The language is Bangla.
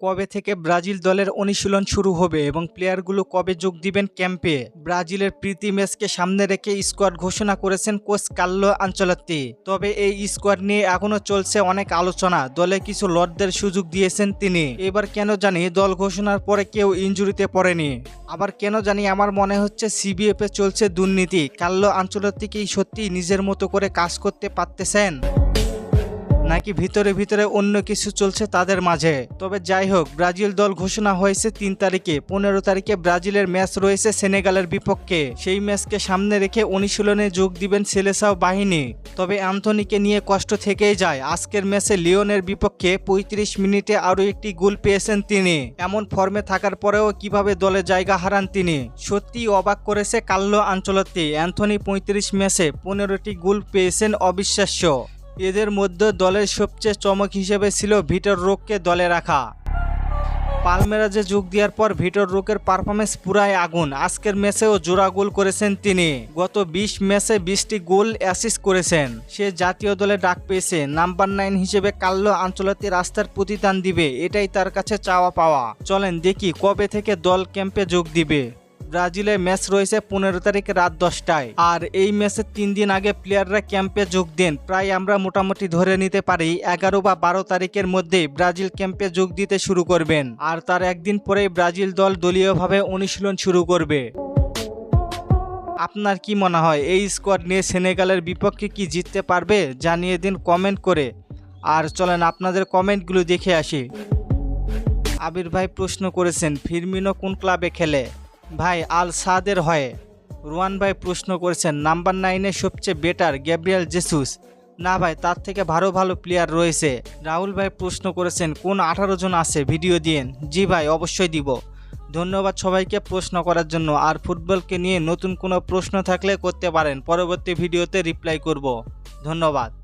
কবে থেকে ব্রাজিল দলের অনুশীলন শুরু হবে এবং প্লেয়ারগুলো কবে যোগ দিবেন ক্যাম্পে? ব্রাজিলের প্রীতি ম্যাচকে সামনে রেখে স্কোয়াড ঘোষণা করেছেন কোচ কাল্লো আঞ্চলত্তি তবে এই স্কোয়াড নিয়ে এখনও চলছে অনেক আলোচনা। দলে কিছু লর্ডদের সুযোগ দিয়েছেন তিনি। এবার কেন জানি দল ঘোষণার পরে কেউ ইনজুরিতে পড়েনি। আবার কেন জানি আমার মনে হচ্ছে সিবিএফে চলছে দুর্নীতি। কাল্লো আঞ্চলত্তি কি সত্যি নিজের মতো করে কাজ করতে পারতেছেন? নাকি ভিতরে ভিতরে অন্য কিছু চলছে তাদের মাঝে? তবে যাই হোক, ব্রাজিল দল ঘোষণা হয়েছে তিন তারিখে। পনেরো তারিখে ব্রাজিলের ম্যাচ রয়েছে সেনেগালের বিপক্ষে। সেই ম্যাচকে সামনে রেখে অনুশীলনে যোগ দিবেন সেলেসাও বাহিনী। তবে অ্যান্থনিকে নিয়ে কষ্ট থেকেই যায়। আজকের ম্যাচে লিওনের বিপক্ষে ৩৫ মিনিটে আরও একটি গোল পেয়েছেন তিনি। এমন ফর্মে থাকার পরেও কীভাবে দলে জায়গা হারান তিনি? সত্যি অবাক করেছে কাল্লো আঞ্চলতে অ্যান্থনি ৩৫ ম্যাচে পনেরোটি গোল পেয়েছেন অবিশ্বাস্য। এদের মধ্যে দলের সবচেয়ে চমক হিসেবে ছিল ভিটর রোগকে দলে রাখা। পালমেরাজে যোগ দেওয়ার পর ভিটর রোকের পারফরমেন্স পুরাই আগুন। আজকের ম্যাচেও জোড়া গোল করেছেন তিনি। গত বিশ ম্যাচে বিশটি গোল অ্যাসিস্ট করেছেন। সে জাতীয় দলে ডাক পেয়েছে। নাম্বার নাইন হিসেবে কাল্লো আঞ্চলতি রাস্তার প্রতিদান দিবে। এটাই তার কাছে চাওয়া পাওয়া। চলেন দেখি কবে থেকে দল ক্যাম্পে যোগ দিবে। ব্রাজিলে ম্যাচ রয়েছে পনেরো তারিখ রাত দশটায়। আর এই ম্যাচের তিন দিন আগে প্লেয়াররা ক্যাম্পে যোগ দেন। প্রায় আমরা মোটামুটি ধরে নিতে পারি, এগারো বা বারো তারিখের মধ্যে ব্রাজিল ক্যাম্পে যোগ দিতে শুরু করবেন। আর তার একদিন পরেই ব্রাজিল দল দলীয়ভাবে অনুশীলন শুরু করবে। আপনার কি মনে হয়, এই স্কোয়াড নিয়ে সেনেগালের বিপক্ষে কি জিততে পারবে, জানিয়ে দিন কমেন্ট করে। আর চলেন আপনাদের কমেন্টগুলো দেখে আসি। আবির ভাই প্রশ্ন করেছেন, ফিরমিনো কোন ক্লাবে খেলে? ভাই আল সাদের হয়ে। রুয়ান ভাই প্রশ্ন করেছেন, নাম্বার নাইনে সবচেয়ে বেটার গ্যাব্রিয়েল জেসুস? না ভাই, তার থেকে ভালো ভালো প্লেয়ার রয়েছে। রাহুল ভাই প্রশ্ন করেছেন, কোন আঠারো জন আছে? ভিডিও দিয়েন। জি ভাই, অবশ্যই দিব। ধন্যবাদ সবাইকে প্রশ্ন করার জন্য। আর ফুটবলকে নিয়ে নতুন কোনো প্রশ্ন থাকলে করতে পারেন। পরবর্তী ভিডিওতে রিপ্লাই করব। ধন্যবাদ।